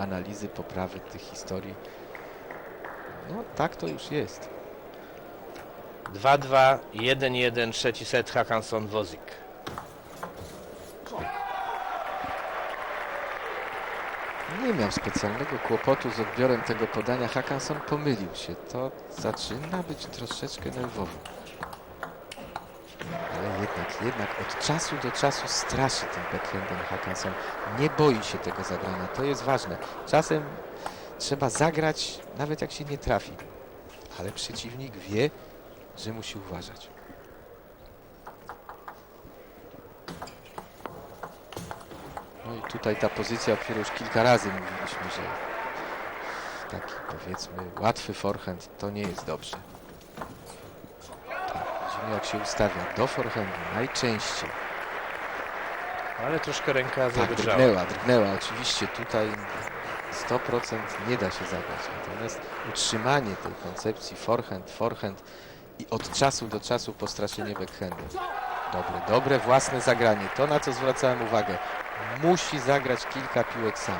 analizy, poprawy tych historii. No tak to już jest. 2-2, 1-1, trzeci set Hakanson Wozik. Nie miał specjalnego kłopotu z odbiorem tego podania. Hakanson pomylił się. To zaczyna być troszeczkę nerwowo. Jednak, jednak od czasu do czasu straszy tym backhandem Hakanson. Nie boi się tego zagrania. To jest ważne. Czasem trzeba zagrać, nawet jak się nie trafi. Ale przeciwnik wie, że musi uważać. No i tutaj ta pozycja, o której już kilka razy mówiliśmy, że taki powiedzmy łatwy forehand to nie jest dobrze. Widzimy jak się ustawia do forehandu najczęściej. Ale troszkę ręka Tak, zadrżała. drgnęła, drgnęła. Oczywiście tutaj 100% nie da się zagrać. Natomiast utrzymanie tej koncepcji forehand, forehand i od czasu do czasu postraszenie backhandu. Dobre, dobre własne zagranie. To na co zwracałem uwagę. Musi zagrać kilka piłek sam.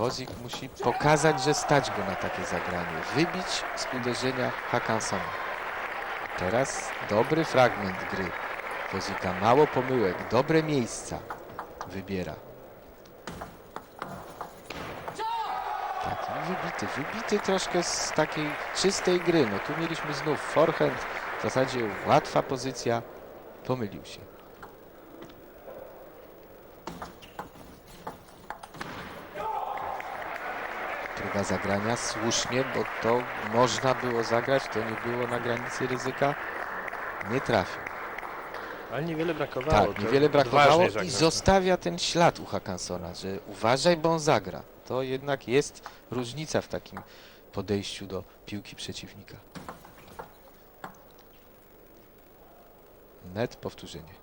Wozik musi pokazać, że stać go na takie zagranie. Wybić z uderzenia Hakansona. Teraz dobry fragment gry. Wozika mało pomyłek, dobre miejsca wybiera. Taki wybity, wybity troszkę z takiej czystej gry. No tu mieliśmy znów forehand, w zasadzie łatwa pozycja, pomylił się. Zagrania, słusznie, bo to można było zagrać, to nie było na granicy ryzyka. Nie trafił. Ale niewiele brakowało. Tak, niewiele brakowało i zostawia ten ślad u Hakansona, że uważaj, bo on zagra. To jednak jest różnica w takim podejściu do piłki przeciwnika. Net powtórzenie.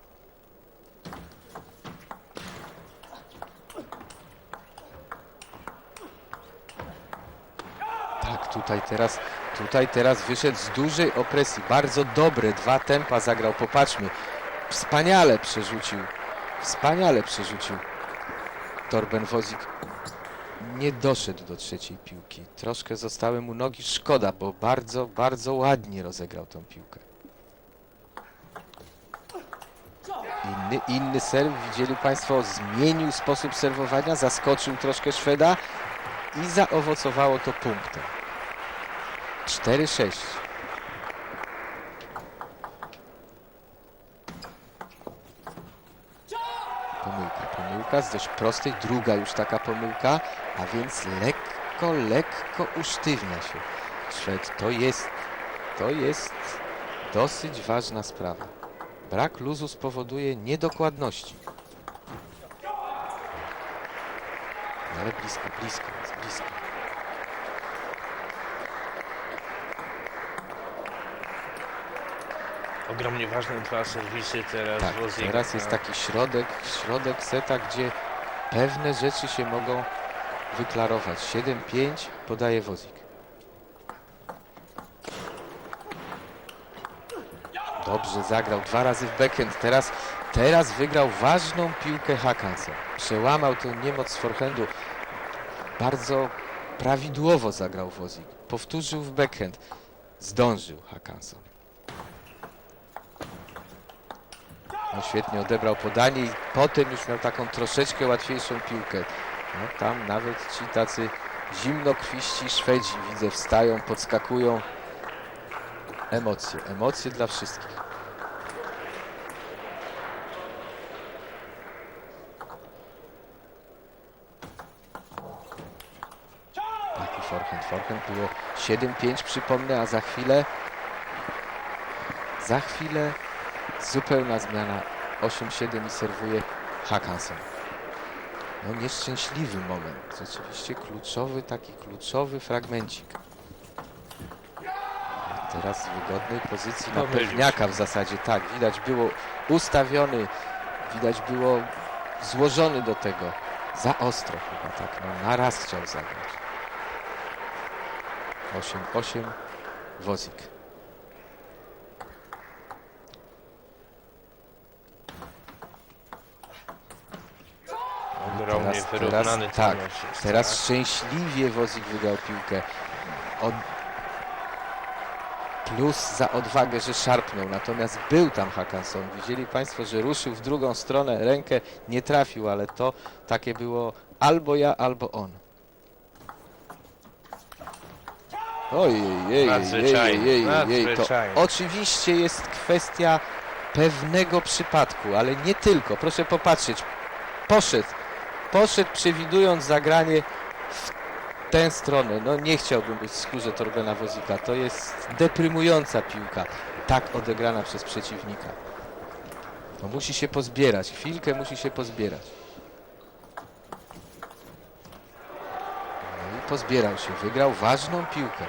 Tak, tutaj teraz, tutaj teraz wyszedł z dużej opresji. Bardzo dobre dwa tempa zagrał. Popatrzmy. Wspaniale przerzucił. Wspaniale przerzucił. Torben Wozik nie doszedł do trzeciej piłki. Troszkę zostały mu nogi. Szkoda, bo bardzo, bardzo ładnie rozegrał tą piłkę. Inny, inny serw, widzieli Państwo, zmienił sposób serwowania, zaskoczył troszkę Szweda i zaowocowało to punktem. 4-6. Pomyłka, pomyłka z dość prostej, druga już taka pomyłka, a więc lekko, lekko usztywnia się. Szwed, to jest, to jest dosyć ważna sprawa. Brak luzu spowoduje niedokładności. Ale blisko, blisko, jest blisko. Ogromnie ważne dwa serwisy teraz Tak, Wozik. teraz jest taki środek, środek seta, gdzie pewne rzeczy się mogą wyklarować. 7-5 podaje Wozik. Dobrze zagrał dwa razy w backhand. Teraz, teraz wygrał ważną piłkę Hakansen. Przełamał tę niemoc z forehandu. Bardzo prawidłowo zagrał Wozik. Powtórzył w backhand. Zdążył Hakanson. No świetnie odebrał podanie i potem już miał taką troszeczkę łatwiejszą piłkę. No tam nawet ci tacy zimnokrwiści Szwedzi widzę wstają, podskakują. Emocje, emocje dla wszystkich. Taki forehand, forehand było 7-5 przypomnę, a za chwilę za chwilę zupełna zmiana 8-7 i serwuje Hakanson. No nieszczęśliwy moment. Rzeczywiście kluczowy, taki kluczowy fragmencik. Teraz w wygodnej pozycji na pewniaka w zasadzie. Tak, widać było ustawiony, widać było złożony do tego. Za ostro chyba tak, no na raz chciał zagrać. 8-8 Wozik. Ogromnie ogromnie Teraz- wyrównany tak, jest, Teraz tak. szczęśliwie Wozik wygrał piłkę. Od... Plus za odwagę, że szarpnął. Natomiast był tam Hakanson. Widzieli Państwo, że ruszył w drugą stronę, rękę nie trafił, ale to takie było albo ja, albo on. Ojej, jej, jej, Nadzwyczajne, jej, jej, to oczywiście jest kwestia pewnego przypadku, ale nie tylko. Proszę popatrzeć. Poszedł, poszedł przewidując zagranie w tę stronę. No nie chciałbym być w skórze Torbena Wozika. To jest deprymująca piłka. Tak odegrana przez przeciwnika. No musi się pozbierać. Chwilkę musi się pozbierać. No i pozbierał się. Wygrał ważną piłkę.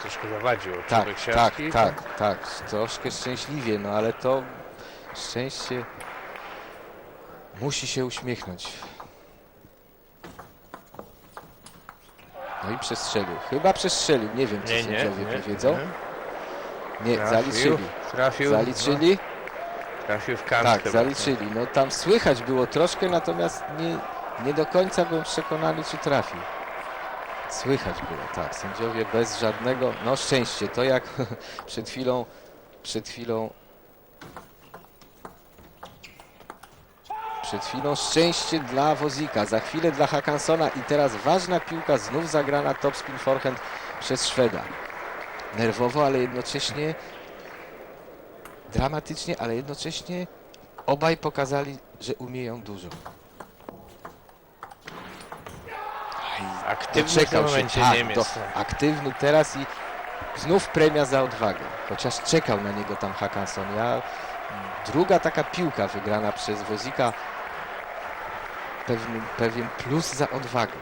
Troszkę zawadził Tak, tak, tak, tak. Troszkę szczęśliwie, no ale to szczęście musi się uśmiechnąć. No i przestrzelił. Chyba przestrzelił. Nie wiem, co Nie, nie, sędziowie nie. powiedzą. Nie, Trafił, zaliczyli. Trafił, Zaliczyli? No, trafił w kant Tak, zaliczyli. No tam słychać było troszkę, natomiast nie, nie do końca byłem przekonany, czy trafił. Słychać było, tak. Sędziowie bez żadnego, no szczęście. To jak przed chwilą, przed chwilą, przed chwilą szczęście dla Wozika, za chwilę dla Hakansona i teraz ważna piłka, znów zagrana topspin forehand przez Szweda. Nerwowo, ale jednocześnie dramatycznie, ale jednocześnie obaj pokazali, że umieją dużo. Aj, Aktywny w tym momencie tak, Niemiec. tak. aktywny teraz i znów premia za odwagę. Chociaż czekał na niego tam Hakanson. Ja, druga taka piłka wygrana przez Wozika, pewien, pewien plus za odwagę.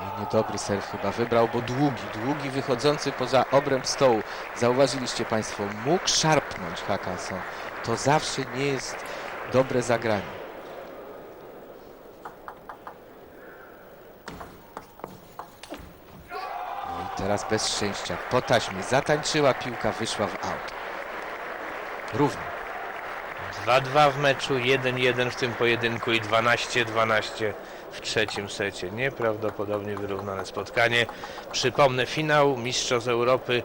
No, Niedobry serw chyba wybrał, bo długi, długi wychodzący poza obręb stołu. Zauważyliście Państwo, mógł szarpnąć Hakanson. To zawsze nie jest dobre zagranie. No i teraz bez szczęścia. Po taśmie zatańczyła piłka, wyszła w aut. Równo. 2-2 w meczu, 1-1 w tym pojedynku i 12-12 w trzecim secie. Nieprawdopodobnie wyrównane spotkanie. Przypomnę, finał Mistrzostw Europy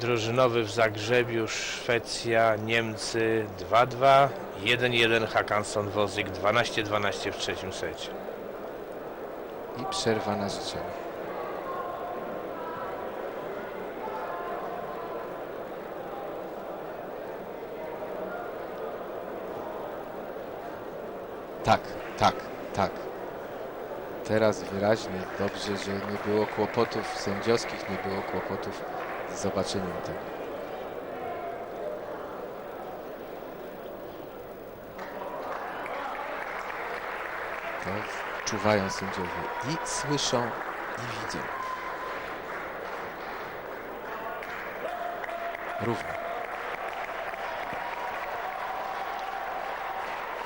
drużynowy w Zagrzebiu, Szwecja, Niemcy 2-2, 1-1 Hakanson Wozyk, 12-12 w trzecim secie. I przerwa na życzenie. Tak, tak, tak. Teraz wyraźnie dobrze, że nie było kłopotów sędziowskich, nie było kłopotów z zobaczeniem tego. To czuwają sędziowie i słyszą i widzą. Równo.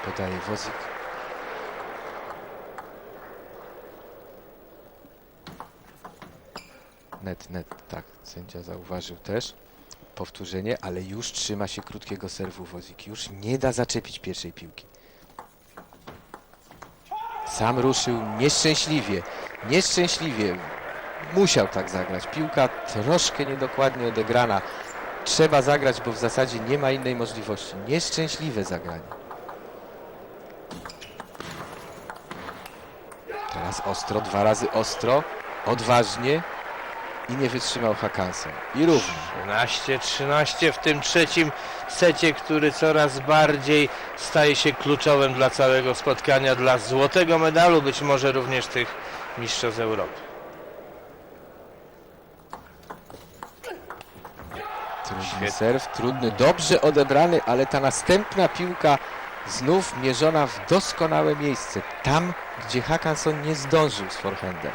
Podaje wozik. Net, net, tak, sędzia zauważył też. Powtórzenie, ale już trzyma się krótkiego serwu wozik. Już nie da zaczepić pierwszej piłki. Sam ruszył nieszczęśliwie. Nieszczęśliwie. Musiał tak zagrać. Piłka troszkę niedokładnie odegrana. Trzeba zagrać, bo w zasadzie nie ma innej możliwości. Nieszczęśliwe zagranie. Teraz ostro, dwa razy ostro, odważnie i nie wytrzymał Hakanson. I równo. 13-13 w tym trzecim secie, który coraz bardziej staje się kluczowym dla całego spotkania, dla złotego medalu, być może również tych mistrzostw Europy. Trudny serw, trudny, dobrze odebrany, ale ta następna piłka znów mierzona w doskonałe miejsce. Tam, gdzie Hakanson nie zdążył z forehandem.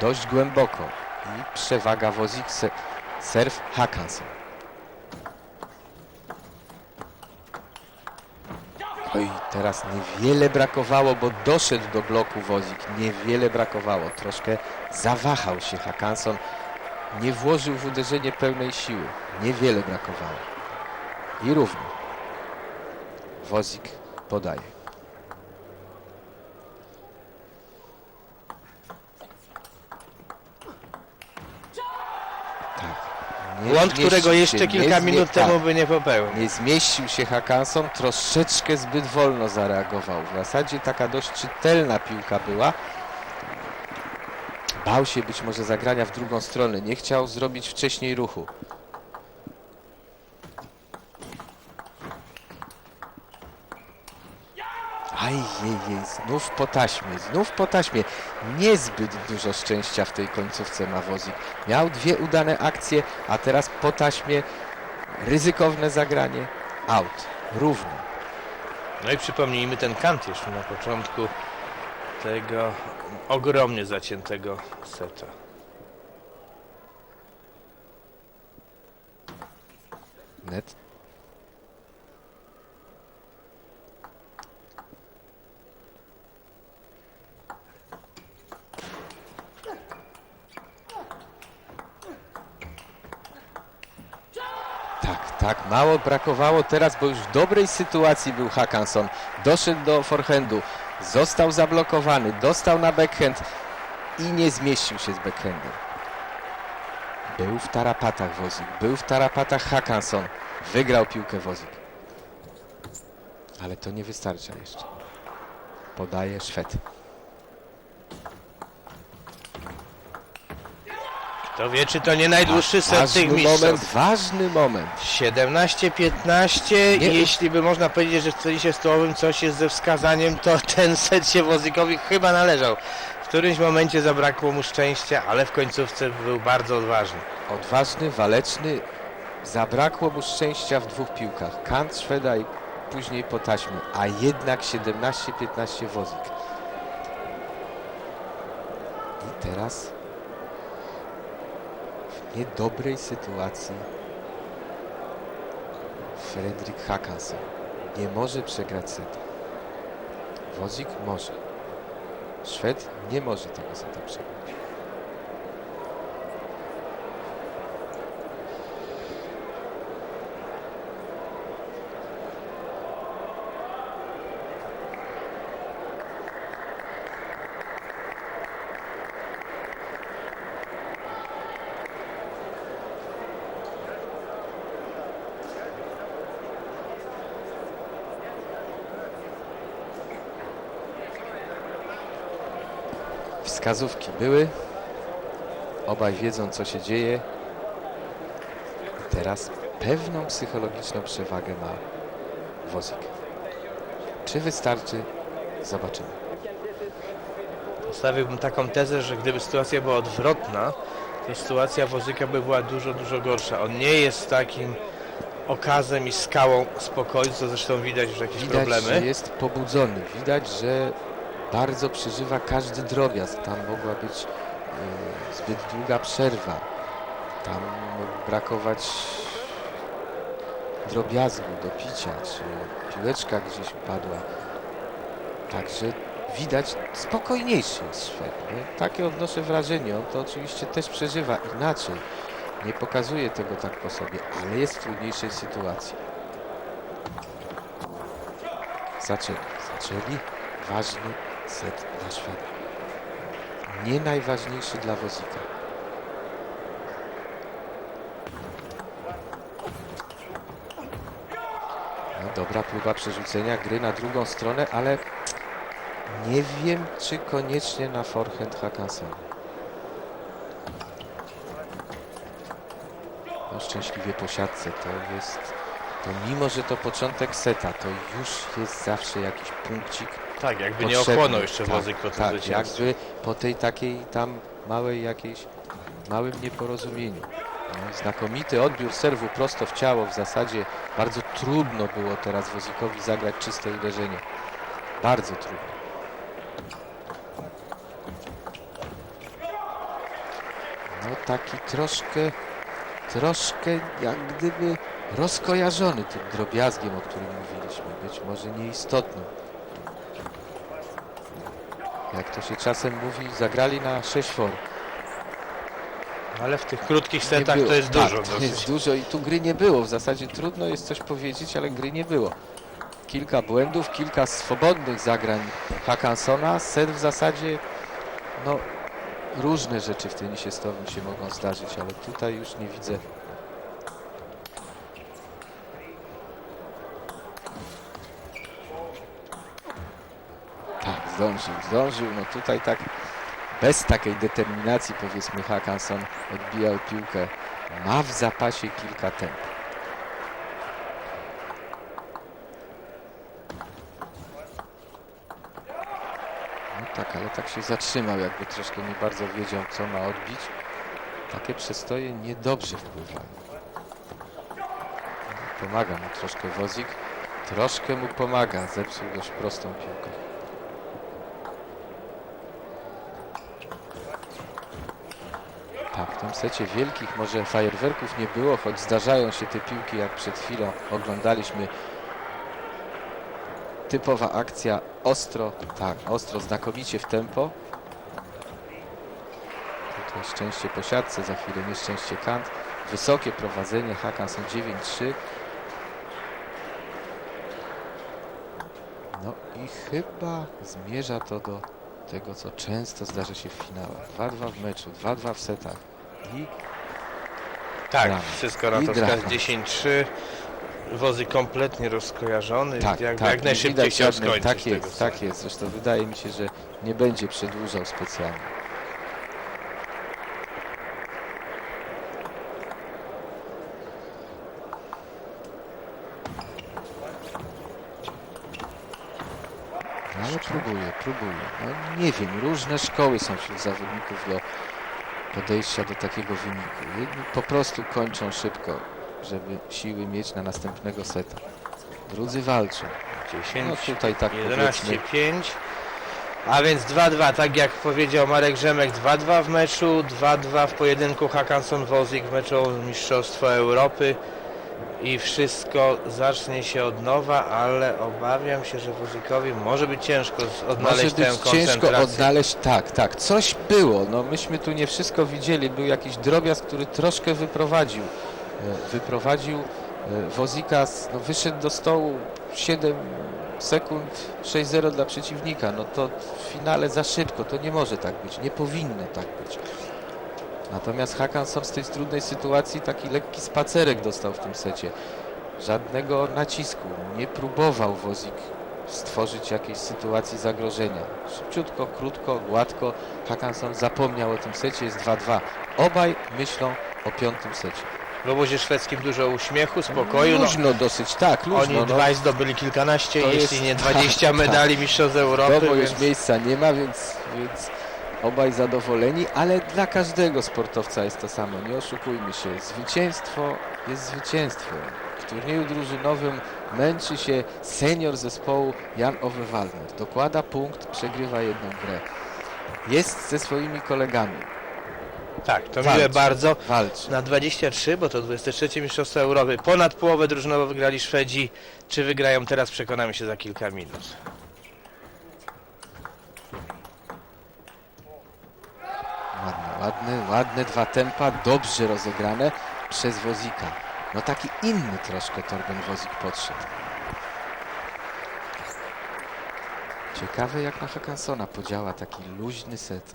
Dość głęboko. I przewaga wozik, se, serw Hakanson. Oj, teraz niewiele brakowało, bo doszedł do bloku wozik. Niewiele brakowało. Troszkę zawahał się Hakanson. nie włożył w uderzenie pełnej siły. Niewiele brakowało. I równo. Wozik podaje. Tak. Nie Błąd, zmieścił którego się, jeszcze nie kilka zmie- minut tak. temu by nie popełnił. Nie zmieścił się Hakanson, troszeczkę zbyt wolno zareagował. W zasadzie taka dość czytelna piłka była. Bał się być może zagrania w drugą stronę, nie chciał zrobić wcześniej ruchu. Aj, jej, jej, znów po taśmie, znów po taśmie. Niezbyt dużo szczęścia w tej końcówce ma Wozik. Miał dwie udane akcje, a teraz po taśmie ryzykowne zagranie, out, równo. No i przypomnijmy ten kant jeszcze na początku tego ogromnie zaciętego seta. Net. Tak, tak, mało brakowało teraz, bo już w dobrej sytuacji był Hakanson. Doszedł do forehandu, został zablokowany, dostał na backhand i nie zmieścił się z backhandem. Był w tarapatach Wozik, był w tarapatach Hakanson. Wygrał piłkę Wozik. Ale to nie wystarcza jeszcze. Podaje Szwed. Kto wie, czy to nie najdłuższy set ważny tych moment, mistrzostw. ważny moment. 17-15 Nie- i jeśli by można powiedzieć, że w tenisie stołowym coś jest ze wskazaniem, to ten set się Wozykowi chyba należał. W którymś momencie zabrakło mu szczęścia, ale w końcówce był bardzo odważny. Odważny, waleczny. Zabrakło mu szczęścia w dwóch piłkach. Kant Szweda i później po taśmie. A jednak 17-15 Wozik. I teraz niedobrej sytuacji Fredrik Hakansen. Nie może przegrać seta. Wozik może. Szwed nie może tego seta przegrać. Wskazówki były. Obaj wiedzą, co się dzieje. I teraz pewną psychologiczną przewagę ma Wozik. Czy wystarczy? Zobaczymy. Postawiłbym taką tezę, że gdyby sytuacja była odwrotna, to sytuacja Wozyka by była dużo, dużo gorsza. On nie jest takim okazem i skałą spokoju, co zresztą widać już jakieś Widać, problemy. że jest pobudzony. Widać, że bardzo przeżywa każdy drobiazg. Tam mogła być e, zbyt długa przerwa. Tam mógł brakować drobiazgu do picia, czy piłeczka gdzieś upadła. Także widać spokojniejszy jest Szwed. Nie? Takie odnoszę wrażenie. On to oczywiście też przeżywa inaczej. Nie pokazuje tego tak po sobie, ale jest w trudniejszej sytuacji. Zaczęli, zaczęli. Ważny set dla Szweda. Nie najważniejszy dla Wozika. No, dobra próba przerzucenia gry na drugą stronę, ale nie wiem, czy koniecznie na forehand Hakansen. No szczęśliwie po siatce to jest... To mimo, że to początek seta, to już jest zawsze jakiś punkcik Tak, jakby nie potrzebny. ochłonął jeszcze tak, Wozyk po tym tak, zwycięstwie. jakby po tej takiej tam małej jakiejś, małym nieporozumieniu. No, znakomity odbiór serwu prosto w ciało. W zasadzie bardzo trudno było teraz Wozikowi zagrać czyste uderzenie. Bardzo trudno. No taki troszkę, troszkę jak gdyby rozkojarzony tym drobiazgiem, o którym mówiliśmy. Być może nieistotnym. Jak to się czasem mówi, zagrali na 6 for. Ale w tych krótkich setach to jest tak, dużo to dosyć. jest dużo i tu gry nie było. W zasadzie trudno jest coś powiedzieć, ale gry nie było. Kilka błędów, kilka swobodnych zagrań Hakansona. Set w zasadzie, no, różne rzeczy w tenisie stopniu się mogą zdarzyć, ale tutaj już nie widzę. Tak, zdążył, zdążył. No tutaj tak bez takiej determinacji powiedzmy Hakanson odbijał piłkę. Ma w zapasie kilka temp. No tak, ale tak się zatrzymał, jakby troszkę nie bardzo wiedział, co ma odbić. Takie przestoje niedobrze wpływają. Pomaga mu troszkę Wozik. Troszkę mu pomaga. Zepsuł dość prostą piłkę. Tak, w tym secie wielkich może fajerwerków nie było, choć zdarzają się te piłki, jak przed chwilą oglądaliśmy. Typowa akcja, ostro, tak, ostro, znakomicie w tempo. Tutaj szczęście po siatce, za chwilę nieszczęście kant. Wysokie prowadzenie, Hakanson 9-3. No i chyba zmierza to do tego, co często zdarza się w finałach. 2-2 w meczu, 2-2 w setach. I Tak, Drama. wszystko na I to wskaz 10-3. Wozy kompletnie rozkojarzony, tak, jak, tak, jak najszybciej żadnej- skończyć Tak jest, tak jest. Zresztą wydaje mi się, że nie będzie przedłużał specjalnie. No, ale próbuje, próbuje. No, nie wiem, różne szkoły są wśród zawodników do podejścia do takiego wyniku. Jedni po prostu kończą szybko, żeby siły mieć na następnego seta. Drudzy walczą. 10, No tutaj tak 11, powiedzmy. 5. A więc 2-2, tak jak powiedział Marek Rzemek, 2-2 w meczu, 2-2 w pojedynku Hakanson-Wozik w meczu o Mistrzostwo Europy i wszystko zacznie się od nowa, ale obawiam się, że Wozikowi może być ciężko z- Może odnaleźć tę być ciężko koncentrację. odnaleźć, tak, tak, coś było, no myśmy tu nie wszystko widzieli, był jakiś drobiazg, który troszkę wyprowadził, e, wyprowadził e, Wozika, no wyszedł do stołu 7 sekund 6-0 dla przeciwnika, no to w finale za szybko, to nie może tak być, nie powinno tak być. Natomiast Hakanson z tej trudnej sytuacji taki lekki spacerek dostał w tym secie. Żadnego nacisku, nie próbował Wozik stworzyć jakiejś sytuacji zagrożenia. Szybciutko, krótko, gładko. Hakanson zapomniał o tym secie, jest 2-2. Obaj myślą o piątym secie. W obozie szwedzkim dużo uśmiechu, spokoju. No, Luźno dosyć, tak, luźno. oni no. dwaj zdobyli kilkanaście, To jeśli jest- nie tak, 20 tak. medali Mistrzostw Europy. Dobo już Więc... miejsca nie ma, więc, więc obaj zadowoleni, ale dla każdego sportowca jest to samo, nie oszukujmy się. Zwycięstwo jest zwycięstwem. W turnieju drużynowym męczy się senior zespołu Jan Ove Waldner. Dokłada punkt, przegrywa jedną grę. Jest ze swoimi kolegami, Tak, to Walczy. miłe bardzo. walczy. Na 23, bo to 23 Mistrzostwa Europy. Ponad połowę drużynowo wygrali Szwedzi. Czy wygrają teraz, przekonamy się za kilka minut. Ładne, ładne, dwa tempa, dobrze rozegrane przez Wozika. No taki inny troszkę Torben Wozik podszedł. Ciekawe jak na Hakansona podziała taki luźny set.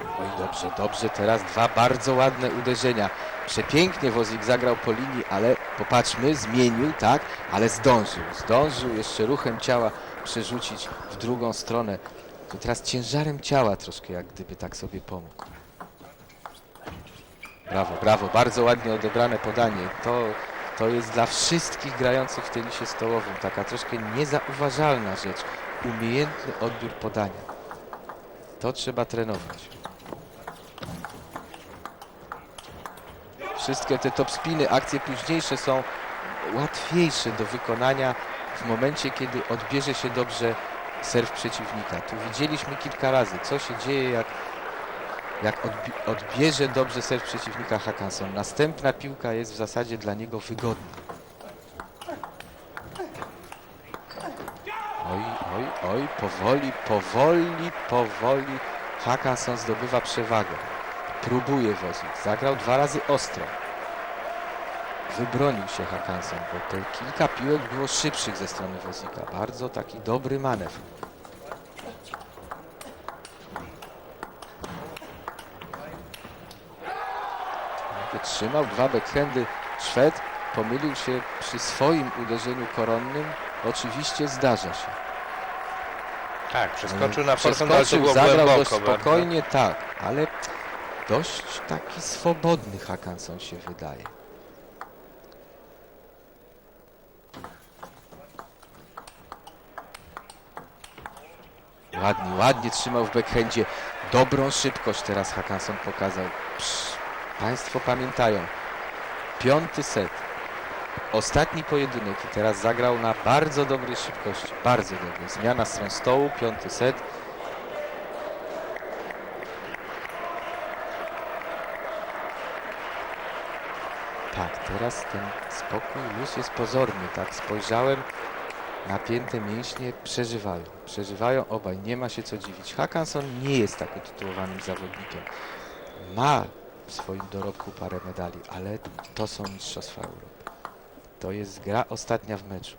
Oj, dobrze, dobrze, teraz dwa bardzo ładne uderzenia. Przepięknie Wozik zagrał po linii, ale popatrzmy, zmienił, tak, ale zdążył, zdążył jeszcze ruchem ciała przerzucić w drugą stronę. To teraz ciężarem ciała troszkę jak gdyby tak sobie pomógł. Brawo, brawo, bardzo ładnie odebrane podanie. To, to jest dla wszystkich grających w tenisie stołowym taka troszkę niezauważalna rzecz. Umiejętny odbiór podania. To trzeba trenować. Wszystkie te top spiny, akcje późniejsze są łatwiejsze do wykonania w momencie, kiedy odbierze się dobrze serw przeciwnika. Tu widzieliśmy kilka razy, co się dzieje, jak, jak odbi odbierze dobrze serw przeciwnika Hakanson. Następna piłka jest w zasadzie dla niego wygodna. Oj, Oj, oj, powoli, powoli, powoli Hakanson zdobywa przewagę. Próbuje wozić. Zagrał dwa razy ostro. Wybronił się Hakanson, bo te kilka piłek było szybszych ze strony Wozika. Bardzo taki dobry manewr. Wytrzymał dwa backhandy. Szwed pomylił się przy swoim uderzeniu koronnym. Oczywiście zdarza się. Tak, przeskoczył na forehand, ale to Przeskoczył, było zagrał głęboko dość bardzo. spokojnie, tak, ale dość taki swobodny Hakanson się wydaje. Ładnie, ładnie trzymał w backhandzie. Dobrą szybkość teraz Hakanson pokazał. Psz, państwo pamiętają. Piąty set. Ostatni pojedynek i teraz zagrał na bardzo dobrej szybkości. Bardzo dobry. Zmiana stron stołu, piąty set. Tak, teraz ten spokój już jest pozorny, tak spojrzałem, napięte mięśnie przeżywają, przeżywają obaj, nie ma się co dziwić. Hakanson nie jest tak utytułowanym zawodnikiem, ma w swoim dorobku parę medali, ale to są Mistrzostwa Europy. To jest gra ostatnia w meczu.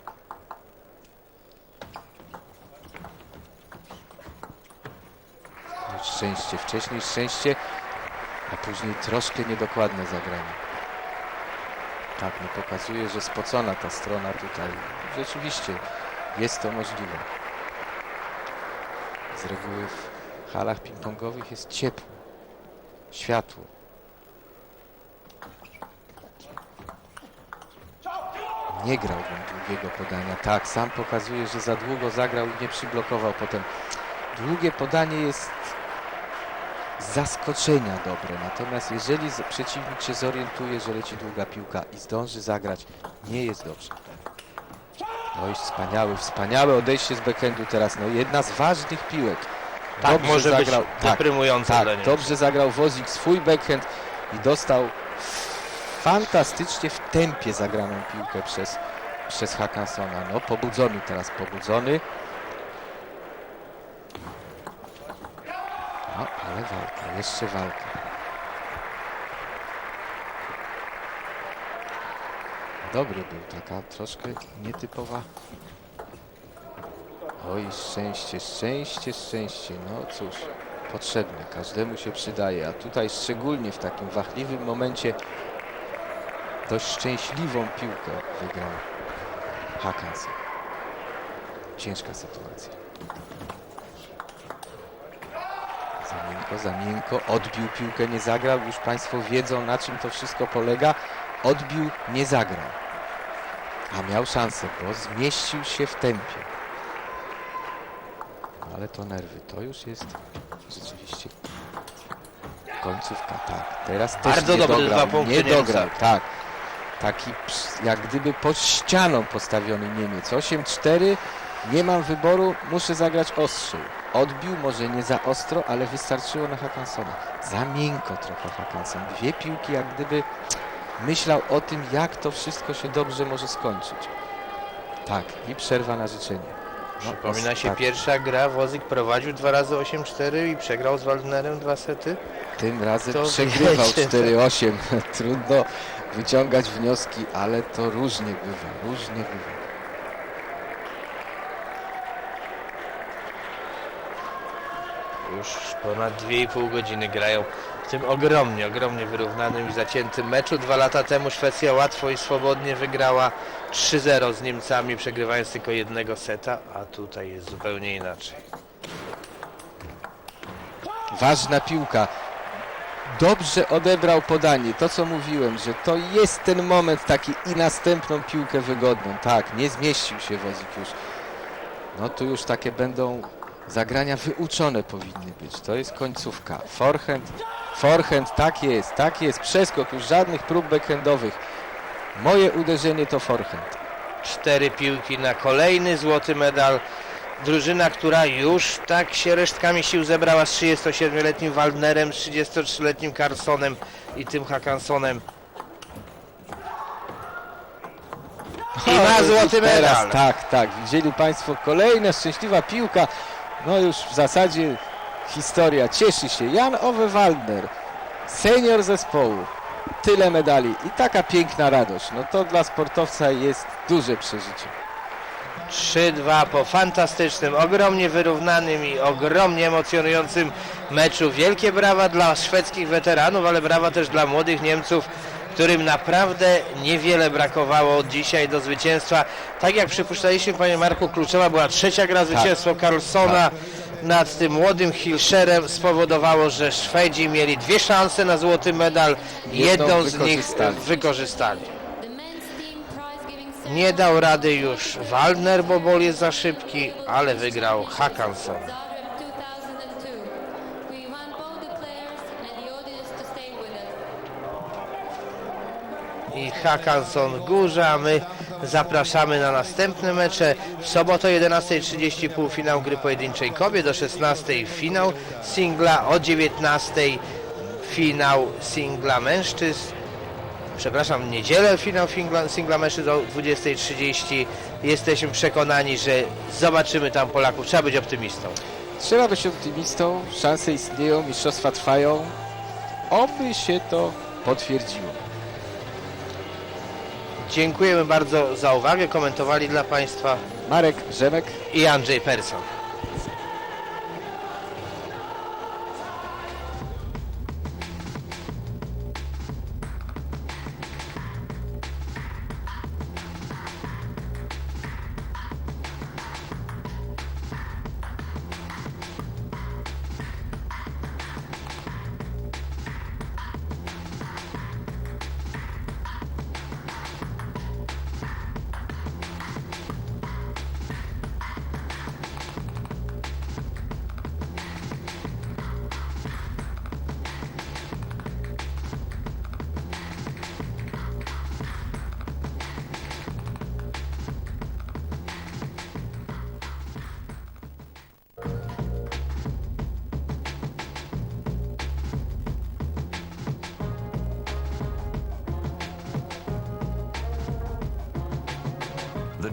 Szczęście, wcześniej szczęście, a później troszkę niedokładne zagranie. Tak, no pokazuje, że spocona ta strona tutaj. Rzeczywiście jest to możliwe. Z reguły w halach ping-pongowych jest ciepło, światło. Nie grałbym długiego podania. Tak, sam pokazuje, że za długo zagrał i nie przyblokował potem. Długie podanie jest zaskoczenia dobre, natomiast jeżeli przeciwnik się zorientuje, że leci długa piłka i zdąży zagrać, nie jest dobrze. Oj, wspaniały, wspaniałe odejście z backhandu teraz. No jedna z ważnych piłek. Tak, Dobrze może zagrał. być Tak, tak, dobrze zagrał Wozik swój backhand i dostał fantastycznie w tempie zagraną piłkę przez, przez Hakansona. No, pobudzony teraz, pobudzony. No, ale walka, jeszcze walka. Dobry był, taka troszkę nietypowa. Oj, szczęście, szczęście, szczęście. No cóż, potrzebne, każdemu się przydaje, a tutaj szczególnie w takim wachliwym momencie dość szczęśliwą piłkę wygrał Hakansen. Ciężka sytuacja. Za miękko, za miękko, odbił piłkę, nie zagrał. Już Państwo wiedzą na czym to wszystko polega. Odbił, nie zagrał. A miał szansę, bo zmieścił się w tempie. Ale to nerwy, to już jest rzeczywiście końcówka, tak. Teraz też Bardzo nie dobre dograł, dwa punkty nie Niemca. dograł, tak. Taki jak gdyby pod ścianą postawiony Niemiec. 8-4, nie mam wyboru, muszę zagrać ostrzej. Odbił, może nie za ostro, ale wystarczyło na Hakansona. Za miękko trochę Hakanson. Dwie piłki jak gdyby myślał o tym, jak to wszystko się dobrze może skończyć. Tak, i przerwa na życzenie. No, Przypomina się tak. pierwsza gra, Wozik prowadził dwa razy 8-4 i przegrał z Waldnerem dwa sety. Tym razem To przegrywał wiecie. 4-8. Trudno wyciągać wnioski, ale to różnie bywa, różnie bywa. Już ponad 2,5 godziny grają w tym ogromnie, ogromnie wyrównanym i zaciętym meczu. Dwa lata temu Szwecja łatwo i swobodnie wygrała 3-0 z Niemcami, przegrywając tylko jednego seta, a tutaj jest zupełnie inaczej. Ważna piłka. Dobrze odebrał podanie. To co mówiłem, że to jest ten moment taki i następną piłkę wygodną. Tak, nie zmieścił się Wozik już. No tu już takie będą zagrania wyuczone powinny być. To jest końcówka. Forehand, forehand, tak jest, tak jest. Przeskok, już żadnych prób backhandowych. Moje uderzenie to forehand. Cztery piłki na kolejny złoty medal. Drużyna, która już tak się resztkami sił zebrała z 37-letnim Waldnerem, z 33-letnim Carlsonem i tym Hakansonem. I ma złoty teraz, medal. Tak, tak. Widzieli Państwo kolejna szczęśliwa piłka. No już w zasadzie historia. Cieszy się Jan Owe Waldner, senior zespołu. Tyle medali i taka piękna radość. No to dla sportowca jest duże przeżycie. 3-2 po fantastycznym, ogromnie wyrównanym i ogromnie emocjonującym meczu. Wielkie brawa dla szwedzkich weteranów, ale brawa też dla młodych Niemców, którym naprawdę niewiele brakowało dzisiaj do zwycięstwa. Tak jak przypuszczaliśmy, panie Marku, kluczowa była trzecia gra. Zwycięstwo Carlsona nad tym młodym Hilscherem spowodowało, że Szwedzi mieli dwie szanse na złoty medal. Jedną z nich wykorzystali. Nie dał rady już Waldner, bo bol jest za szybki, ale wygrał Hakanson. I Hakanson górze, a my zapraszamy na następne mecze. W sobotę o 11.30 półfinał gry pojedynczej kobiet, o 16.00 finał singla, o 19.00 finał singla mężczyzn. Przepraszam, w niedzielę finał singla, singla mężczyzn o 20.30. Jesteśmy przekonani, że zobaczymy tam Polaków. Trzeba być optymistą. Trzeba być optymistą, szanse istnieją, mistrzostwa trwają. Oby się to potwierdziło. Dziękujemy bardzo za uwagę. Komentowali dla Państwa Marek Rzemek, i Andrzej Persson.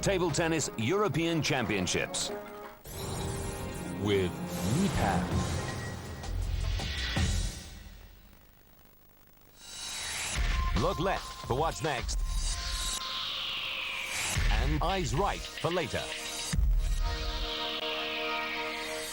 Table Tennis European Championships. With Nipan. Look left for what's next. And eyes right for later.